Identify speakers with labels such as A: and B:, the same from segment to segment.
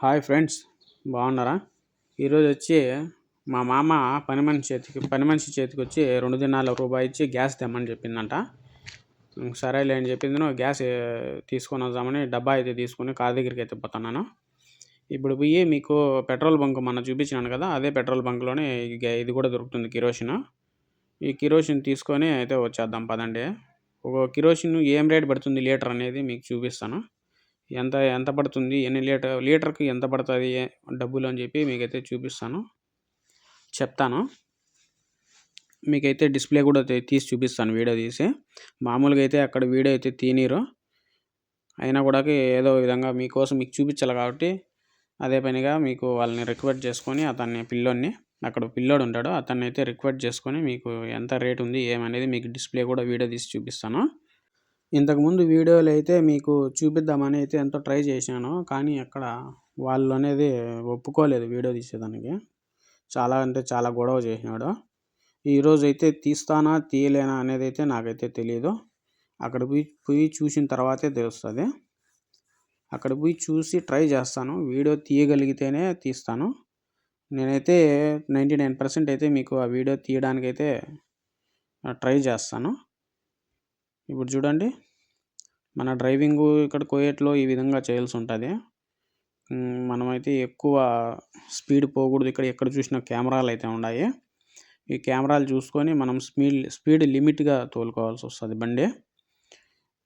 A: Hi friends బాగున్నారా? ఈరోజు వచ్చి మా మామ పని మనిషి చేతికి పని మనిషి చేతికి వచ్చి రెండు దినాల రూపాయి ఇచ్చి గ్యాస్ తెమ్మని చెప్పిందంట. సరేలే అని చెప్పింది. గ్యాస్ తీసుకొని వద్దామని డబ్బా అయితే తీసుకొని కార్ దగ్గరికి అయితే పోతున్నాను. ఇప్పుడు పోయి మీకు పెట్రోల్ బంక్ మొన్న చూపించినాను కదా అదే పెట్రోల్ బంక్లోనే ఇది కూడా దొరుకుతుంది కిరోసిన్ ఈ కిరోసిన్ తీసుకొని అయితే వచ్చేద్దాం పదండి. ఒక కిరోసిన్ ఏం రేట్ పడుతుంది లీటర్ అనేది మీకు చూపిస్తాను. ఎంత ఎంత పడుతుంది? ఎన్ని లీటర్ లీటర్కి ఎంత పడుతుంది? డబ్బులు అని చెప్పి మీకైతే చూపిస్తాను. చెప్తాను. మీకైతే డిస్ప్లే కూడా తీసి చూపిస్తాను వీడియో తీసి. మామూలుగా అయితే అక్కడ వీడియో అయితే తీనిరు. అయినా కూడా ఏదో విధంగా మీకోసం మీకు చూపించాలి కాబట్టి అదే పనిగా మీకు వాళ్ళని రిక్వెస్ట్ చేసుకొని అతన్ని పిల్లోడిని అక్కడ పిల్లోడు ఉంటాడు. అతన్ని అయితే రిక్వెస్ట్ చేసుకొని మీకు ఎంత రేట్ ఉంది ఏమనేది మీకు డిస్ప్లే కూడా వీడియో తీసి చూపిస్తాను. ఇంతకుముందు వీడియోలు అయితే మీకు చూపిద్దామని అయితే ఎంతో ట్రై చేశాను కానీ అక్కడ వాళ్ళు అనేది ఒప్పుకోలేదు వీడియో తీసేదానికి. చాలా అంటే చాలా గొడవ చేసినాడు. ఈరోజు అయితే తీస్తానా తీయలేనా అనేది అయితే నాకైతే తెలియదు అక్కడ పోయి పోయి చూసిన తర్వాతే తెలుస్తుంది. అక్కడ పోయి చూసి ట్రై చేస్తాను. వీడియో తీయగలిగితేనే తీస్తాను. నేనైతే నైంటీ నైన్ పర్సెంట్ అయితే మీకు ఆ వీడియో తీయడానికైతే ట్రై చేస్తాను. ఇప్పుడు చూడండి. మన డ్రైవింగ్ ఇక్కడ కోయేట్లో ఈ విధంగా చేయాల్సి ఉంటుంది మనమైతే ఎక్కువ స్పీడ్ పోకూడదు. ఇక్కడ ఎక్కడ చూసినా కెమెరాలు అయితే ఉన్నాయి ఈ కెమెరాలు చూసుకొని మనం స్పీడ్ స్పీడ్ లిమిట్గా తోలుకోవాల్సి వస్తుంది బండి.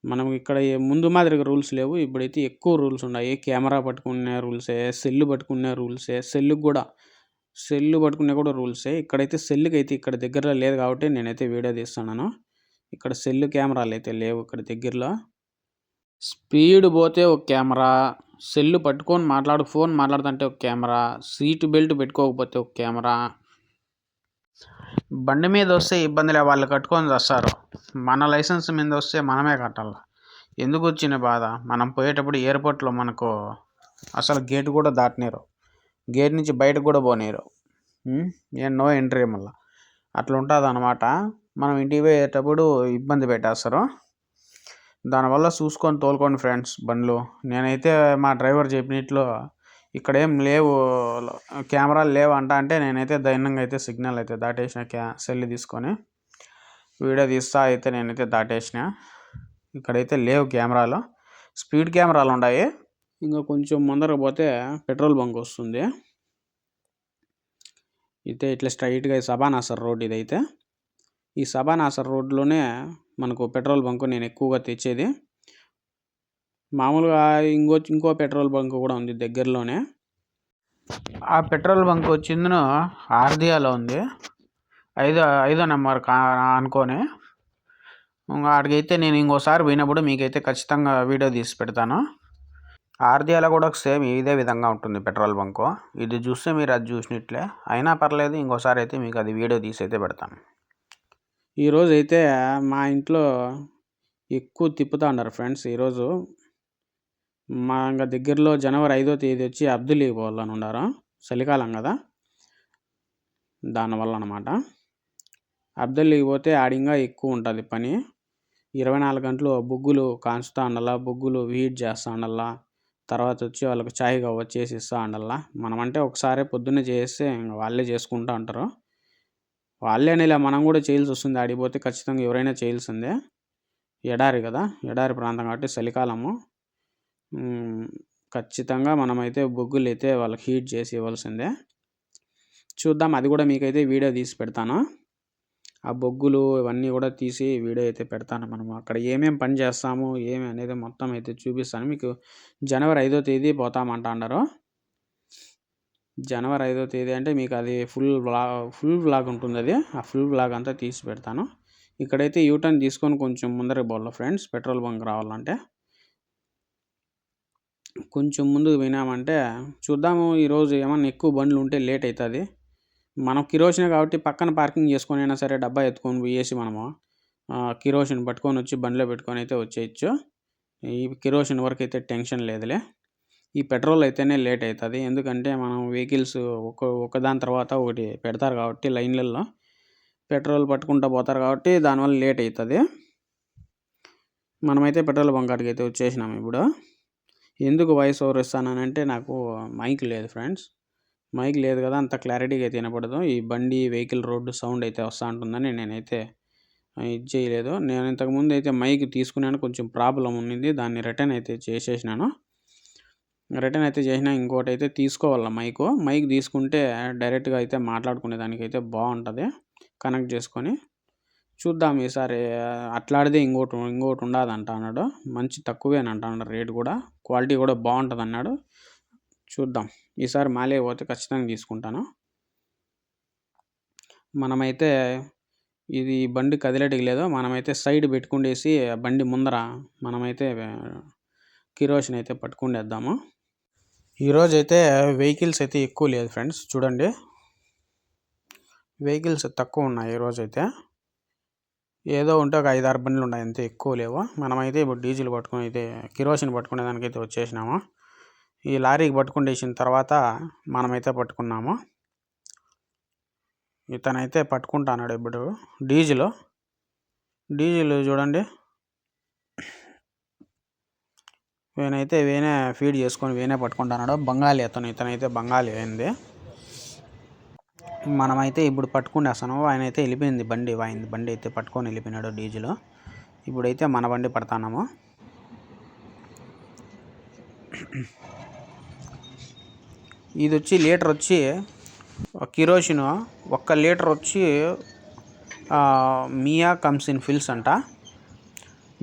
A: మనం ఇక్కడ ముందు మాదిరిగా రూల్స్ లేవు. ఇప్పుడైతే ఎక్కువ రూల్స్ ఉన్నాయి కెమెరా పట్టుకునే రూల్సే సెల్ పట్టుకునే రూల్సే సెల్కి కూడా సెల్ పట్టుకునే కూడా రూల్సే. ఇక్కడైతే సెల్కి అయితే ఇక్కడ దగ్గరలో లేదు కాబట్టి నేనైతే వీడియో తీస్తున్నాను. ఇక్కడ సెల్ కెమెరాలు అయితే లేవు ఇక్కడ దగ్గరలో. స్పీడ్ పోతే ఒక కెమెరా సెల్లు పట్టుకొని మాట్లాడు ఫోన్ మాట్లాడుతుంటే ఒక కెమెరా సీట్ బెల్ట్ పెట్టుకోకపోతే ఒక కెమెరా. బండి మీద వస్తే ఇబ్బందిలే వాళ్ళు కట్టుకొని వస్తారు. మన లైసెన్స్ మీద వస్తే మనమే కట్టాలి. ఎందుకు వచ్చిన బాధ? మనం పోయేటప్పుడు ఎయిర్పోర్ట్లో మనకు అసలు గేట్ కూడా దాటనీరు గేట్ నుంచి బయటకు కూడా పోనీరు ఏం నో ఎంట్రీ మళ్ళీ. అట్లా ఉంటుంది అనమాట మనం ఇంటికి పోయేటప్పుడు ఇబ్బంది పెట్టేస్తారు. దానివల్ల చూసుకొని తోలుకోండి ఫ్రెండ్స్ బండ్లు. నేనైతే మా డ్రైవర్ చెప్పినట్లు ఇక్కడేం లేవు కెమెరాలు లేవు అంట అంటే నేనైతే ధైర్యంగా అయితే సిగ్నల్ అయితే దాటేసిన క్యా సెల్ తీసుకొని వీడియో తీస్తా అయితే నేనైతే దాటేసిన. ఇక్కడైతే లేవు కెమెరాలు. స్పీడ్ కెమెరాలు ఉన్నాయి ఇంకా కొంచెం ముందర పోతే పెట్రోల్ బంక్ వస్తుంది. అయితే ఇట్లా స్ట్రైట్గా సబానాసర్ రోడ్ ఇదైతే. ఈ సబానాసర్ రోడ్లోనే మనకు పెట్రోల్ బంక్ నేను ఎక్కువగా తెచ్చేది. మామూలుగా ఇంకో ఇంకో పెట్రోల్ బంక్ కూడా ఉంది దగ్గరలోనే. ఆ పెట్రోల్ బంక్ వచ్చిందను ఆర్దియాలో ఉంది. ఐదో ఐదో నెంబర్ అనుకోని అనుకొని ఆడికైతే నేను ఇంకోసారి పోయినప్పుడు మీకైతే ఖచ్చితంగా వీడియో తీసి పెడతాను. ఆర్దియాలో కూడా సేమ్ ఇదే విధంగా ఉంటుంది పెట్రోల్ బంకు. ఇది చూస్తే మీరు అది చూసినట్లే. అయినా పర్లేదు ఇంకోసారి అయితే మీకు అది వీడియో తీసి అయితే పెడతాను. ఈరోజు అయితే మా ఇంట్లో ఎక్కువ తిప్పుతా ఉన్నారు ఫ్రెండ్స్ ఈరోజు. మా ఇంకా దగ్గరలో జనవరి ఐదో తేదీ వచ్చి అబ్దుల్ పోవాలని ఉన్నారు చలికాలం కదా. దానివల్ల అనమాట అబ్దుల్లికి పోతే ఆడింగా ఎక్కువ ఉంటుంది పని. ఇరవై నాలుగు గంటలు బొగ్గులు కాంచుతా ఉండాలా బొగ్గులు హీట్ చేస్తా ఉండాలా తర్వాత వచ్చి వాళ్ళకి చాయ్ కావచ్చు చేసి ఇస్తూ ఉండాలా. మనమంటే ఒకసారి పొద్దున్నే చేస్తే ఇంకా వాళ్ళే చేసుకుంటూ ఉంటారు. వాళ్ళేనే ఇలా మనం కూడా చేయాల్సి వస్తుంది. ఆడిపోతే ఖచ్చితంగా ఎవరైనా చేయాల్సిందే. ఎడారి కదా ఎడారి ప్రాంతం కాబట్టి చలికాలము. ఖచ్చితంగా మనమైతే బొగ్గులు అయితే వాళ్ళకి హీట్ చేసి ఇవ్వాల్సిందే. చూద్దాం అది కూడా మీకైతే వీడియో తీసి పెడతాను. ఆ బొగ్గులు ఇవన్నీ కూడా తీసి వీడియో అయితే పెడతాను మనం అక్కడ ఏమేమి పని చేస్తాము ఏమి అనేది మొత్తం అయితే చూపిస్తాను. మీకు జనవరి ఐదో తేదీ పోతామంట అన్నారు జనవరి ఐదో తేదీ అంటే మీకు అది ఫుల్ వ్లాగ్ ఫుల్ వ్లాగ్ ఉంటుంది అది. ఆ ఫుల్ వ్లాగ్ అంతా తీసి పెడతాను. ఇక్కడైతే యూటర్న్ తీసుకొని కొంచెం ముందరకు పోవాలి ఫ్రెండ్స్? పెట్రోల్ బంక్ రావాలంటే. కొంచెం ముందుకు పోయినామంటే చూద్దాము ఈరోజు ఏమన్నా ఎక్కువ బండ్లు ఉంటే లేట్ అవుతుంది మనం కిరోసిన కాబట్టి పక్కన పార్కింగ్ చేసుకొని అయినా సరే డబ్బా ఎత్తుకొని పోయేసి మనము కిరోసిన్ పట్టుకొని వచ్చి బండిలో పెట్టుకొని అయితే వచ్చేయచ్చు. ఈ కిరోసిన్ వరకు అయితే టెన్షన్ లేదులే. ఈ పెట్రోల్ అయితేనే లేట్ అవుతుంది ఎందుకంటే మనం వెహికల్స్ ఒక ఒకదాని తర్వాత ఒకటి పెడతారు కాబట్టి లైన్లలో. పెట్రోల్ పట్టుకుంటూ పోతారు కాబట్టి దానివల్ల లేట్ అవుతుంది మనమైతే పెట్రోల్ బంక్ కాడికి అయితే వచ్చేసినాం ఇప్పుడు. ఎందుకు వాయిస్ ఓవర్ ఇస్తానంటే నాకు మైక్ లేదు ఫ్రెండ్స్. మైక్ లేదు కదా అంత క్లారిటీగా అయితే వినపడదు. ఈ బండి వెహికల్ రోడ్డు సౌండ్ అయితే వస్తూ ఉంటుందని నేనైతే ఇది చేయలేదు. నేను ఇంతకుముందు అయితే మైక్ తీసుకున్నాను. కొంచెం ప్రాబ్లం ఉన్నింది. దాన్ని రిటర్న్ అయితే చేసేసినాను. రిటర్న్ అయితే చేసినా ఇంకోటి అయితే తీసుకోవాలి మైక్? మైక్ తీసుకుంటే డైరెక్ట్గా అయితే మాట్లాడుకునే దానికైతే బాగుంటుంది కనెక్ట్ చేసుకొని చూద్దాం ఈసారి. అట్లాడితే ఇంకోటి ఇంకోటి ఉండదంట అన్నాడు మంచి తక్కువేనంట అన్నాడు రేట్ కూడా. క్వాలిటీ కూడా బాగుంటుంది అన్నాడు చూద్దాం. ఈసారి మాలే పోతే ఖచ్చితంగా తీసుకుంటాను. మనమైతే ఇది బండి కదిలేటికి లేదు. మనమైతే సైడ్ పెట్టుకుండేసి బండి ముందర మనమైతే కిరోషన్ అయితే పట్టుకుండేద్దాము. ఈరోజు అయితే వెహికల్స్ అయితే ఎక్కువ లేదు ఫ్రెండ్స్ చూడండి. వెహికల్స్ తక్కువ ఉన్నాయి ఈరోజు అయితే ఏదో ఉంటే ఒక ఐదు ఆరు బండ్లు ఉన్నాయి అంతే ఎక్కువ లేవు. మనమైతే ఇప్పుడు డీజిల్ పట్టుకుని అయితే కిరోసిన్ పట్టుకునే దానికైతే వచ్చేసినాము. ఈ లారీకి పట్టుకుండేసిన తర్వాత మనమైతే పట్టుకున్నాము. ఇతనైతే పట్టుకుంటాన్నాడు ఇప్పుడు డీజిల్. డీజిల్ చూడండి. వీనైతే వేనే ఫీడ్ చేసుకొని వేనే పట్టుకుంటున్నాడు బంగాళీ అతను ఇతనైతే బంగాళీ అయింది. మనమైతే ఇప్పుడు పట్టుకునేస్తాను ఆయన అయితే వెళ్ళిపోయింది బండి వాయింది బండి అయితే పట్టుకొని వెళ్ళిపోయినాడు డీజిల్. ఇప్పుడైతే మన బండి పడతాము ఇది వచ్చి లీటర్ వచ్చి కిరోసిన్ ఒక్క లీటర్ వచ్చి మియా కమ్సిన్ ఫిల్స్ అంట.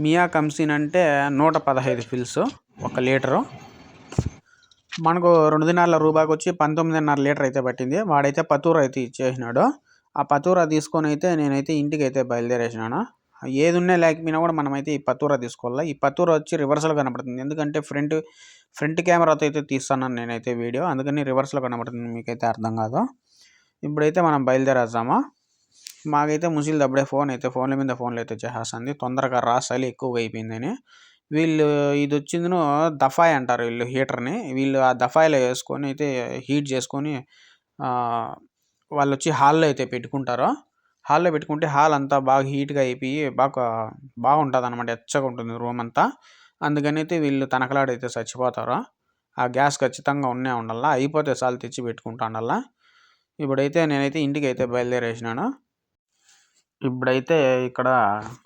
A: మియా కమ్సిన్ అంటే నూట పదహైదు ఫిల్స్ ఒక లీటరు. మనకు రెండు దినాల రూపాయికి వచ్చి పంతొమ్మిదిన్నర లీటర్ అయితే పట్టింది. వాడైతే పతూర అయితే ఇచ్చేసినాడు. ఆ పతూర తీసుకొని అయితే నేనైతే ఇంటికి అయితే బయలుదేరేసినాను. ఏది ఉన్నా లేకపోయినా కూడా మనమైతే ఈ పతూర తీసుకోవాలి? ఈ పతూర వచ్చి రివర్సల్ కనపడుతుంది ఎందుకంటే ఫ్రంట్ ఫ్రంట్ కెమెరాతో అయితే తీస్తాను నేనైతే వీడియో. అందుకని రివర్స్లో కనబడుతుంది. మీకైతే అర్థం కాదు. ఇప్పుడైతే మనం బయలుదేరేద్దామా? మాకైతే ముసిల్ అప్పుడే ఫోన్ అయితే ఫోన్ల మీద ఫోన్లు అయితే చేసేస్తుంది. తొందరగా రా చలి ఎక్కువగా అయిపోయిందని వీళ్ళు ఇది వచ్చిందిను దఫాయ్ అంటారు వీళ్ళు హీటర్ని. వీళ్ళు ఆ దఫాయిలో వేసుకొని అయితే హీట్ చేసుకొని వాళ్ళు వచ్చి హాల్లో అయితే పెట్టుకుంటారు. హాల్లో పెట్టుకుంటే హాల్ అంతా బాగా హీట్గా అయిపోయి బాగా బాగుంటుంది అనమాట ఎచ్చగా ఉంటుంది రూమ్ అంతా. అందుకని అయితే వీళ్ళు తనకలాడైతే చచ్చిపోతారు. ఆ గ్యాస్ ఖచ్చితంగా ఉన్నే ఉండాలా? అయిపోతే చాలు తెచ్చి పెట్టుకుంటా ఉండాలా? ఇప్పుడైతే నేనైతే ఇంటికి అయితే బయలుదేరేసినాను. ఇప్పుడైతే ఇక్కడ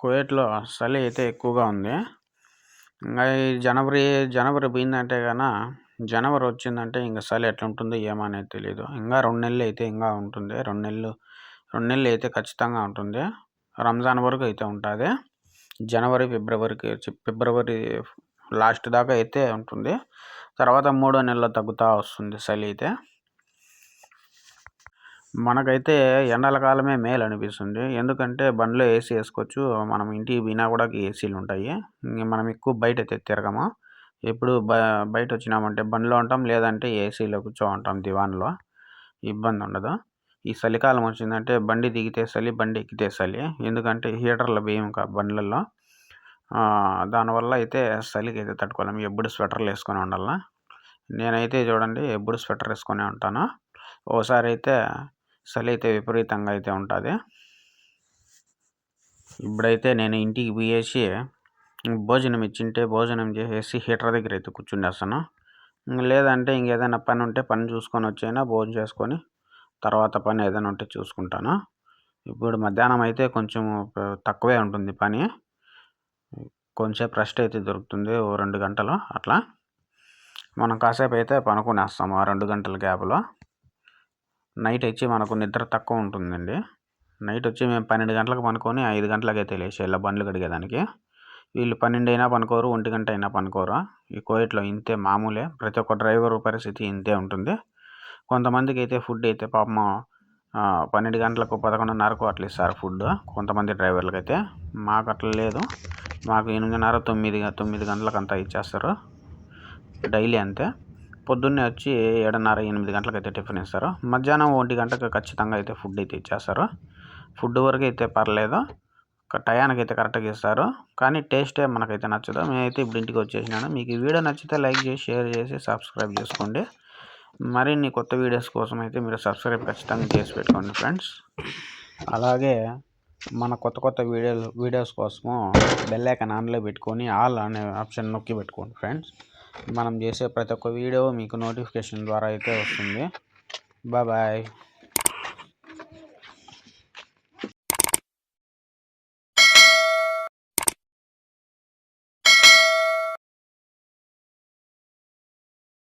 A: కువైట్లో చలి అయితే ఎక్కువగా ఉంది. ఇంకా ఈ జనవరి జనవరి పోయిందంటే కన్నా జనవరి వచ్చిందంటే ఇంకా చలి ఎట్లా ఉంటుందో ఏమనేది తెలియదు ఇంకా రెండు నెలలు అయితే ఇంకా ఉంటుంది. రెండు నెలలు రెండు నెలలు అయితే ఖచ్చితంగా ఉంటుంది. రంజాన్ వరకు అయితే ఉంటుంది. జనవరి ఫిబ్రవరికి ఫిబ్రవరి లాస్ట్ దాకా అయితే ఉంటుంది. తర్వాత మూడో నెలలో తగ్గుతూ వస్తుంది చలి అయితే. మనకైతే ఎండల కాలమే మేలు అనిపిస్తుంది. ఎందుకంటే బండ్లో ఏసీ వేసుకోవచ్చు. మనం ఇంటికి పోయినా కూడా ఏసీలు ఉంటాయి. మనం ఎక్కువ బయట అయితే తిరగము. ఎప్పుడు బ బయట వచ్చినామంటే బండ్లో ఉంటాం. లేదంటే ఏసీలో కూర్చో ఉంటాం దివాన్లో. ఇబ్బంది ఉండదు. ఈ చలికాలం వచ్చిందంటే బండి దిగితే చలి బండి ఎక్కితే చలి. ఎందుకంటే హీటర్లు బియ్యం కా బండ్లలో దానివల్ల అయితే చలికి అయితే తట్టుకోలేము. ఎప్పుడు స్వెటర్లు వేసుకొని ఉండాలా? నేనైతే చూడండి ఎప్పుడు స్వెటర్ వేసుకొని ఉంటాను. ఓసారి అయితే చలి అయితే విపరీతంగా అయితే ఉంటుంది. ఇప్పుడైతే నేను ఇంటికి పోయేసి భోజనం ఇచ్చింటే భోజనం చేసేసి హీటర్ దగ్గర అయితే కూర్చుండేస్తాను లేదంటే ఇంకేదైనా పని ఉంటే పని చూసుకొని వచ్చైనా భోజనం చేసుకొని తర్వాత పని ఏదైనా ఉంటే చూసుకుంటాను. ఇప్పుడు మధ్యాహ్నం అయితే కొంచెం తక్కువే ఉంటుంది పని. కొంచెం రెస్ట్ అయితే దొరుకుతుంది ఓ రెండు గంటలు అట్లా. మనం కాసేపు అయితే పనుకునేస్తాము ఆ రెండు గంటల గ్యాప్లో నైట్ వచ్చి మనకు నిద్ర తక్కువ ఉంటుందండి. నైట్ వచ్చి మేము పన్నెండు గంటలకు పనుకొని ఐదు గంటలకు అయితే లేచి బండ్లు కడిగేదానికి. వీళ్ళు పన్నెండు అయినా పనుకోరు ఒంటి గంట అయినా పనుకోరు. ఈ కోవిడ్లో ఇంతే మామూలే ప్రతి ఒక్క డ్రైవర్ పరిస్థితి ఇంతే ఉంటుంది. కొంతమందికి అయితే ఫుడ్ అయితే పాపం పన్నెండు గంటలకు పదకొండున్నరకు అట్లా ఇస్తారు ఫుడ్ కొంతమంది డ్రైవర్లకు అయితే మాకు అట్లా లేదు. మాకు ఎనిమిదిన్నర తొమ్మిది తొమ్మిది గంటలకు అంతా ఇచ్చేస్తారు. డైలీ అంతే. పొద్దున్నే వచ్చి ఏడున్నర ఎనిమిది గంటలకు అయితే టిఫిన్ ఇస్తారు. మధ్యాహ్నం ఒంటి గంటకు ఖచ్చితంగా అయితే ఫుడ్ అయితే ఇచ్చేస్తారు. ఫుడ్ వరకు అయితే పర్లేదు. టయానికి అయితే కరెక్ట్గా ఇస్తారు. కానీ టేస్టే మనకైతే నచ్చదు. మేమైతే ఇప్పుడు ఇంటికి వచ్చేసినాను. మీకు ఈ వీడియో నచ్చితే లైక్ చేసి షేర్ చేసి సబ్స్క్రైబ్ చేసుకోండి. మరిన్ని కొత్త వీడియోస్ కోసం అయితే మీరు సబ్స్క్రైబ్ ఖచ్చితంగా చేసి పెట్టుకోండి ఫ్రెండ్స్. అలాగే మన కొత్త కొత్త వీడియోలు వీడియోస్ కోసము బెల్ ఐకాన్ ఆన్లో పెట్టుకొని ఆల్ అనే ఆప్షన్ నొక్కి పెట్టుకోండి ఫ్రెండ్స్. మనం చేసే ప్రతి ఒక్క వీడియో మీకు నోటిఫికేషన్ ద్వారా అయితే వస్తుంది. బాయ్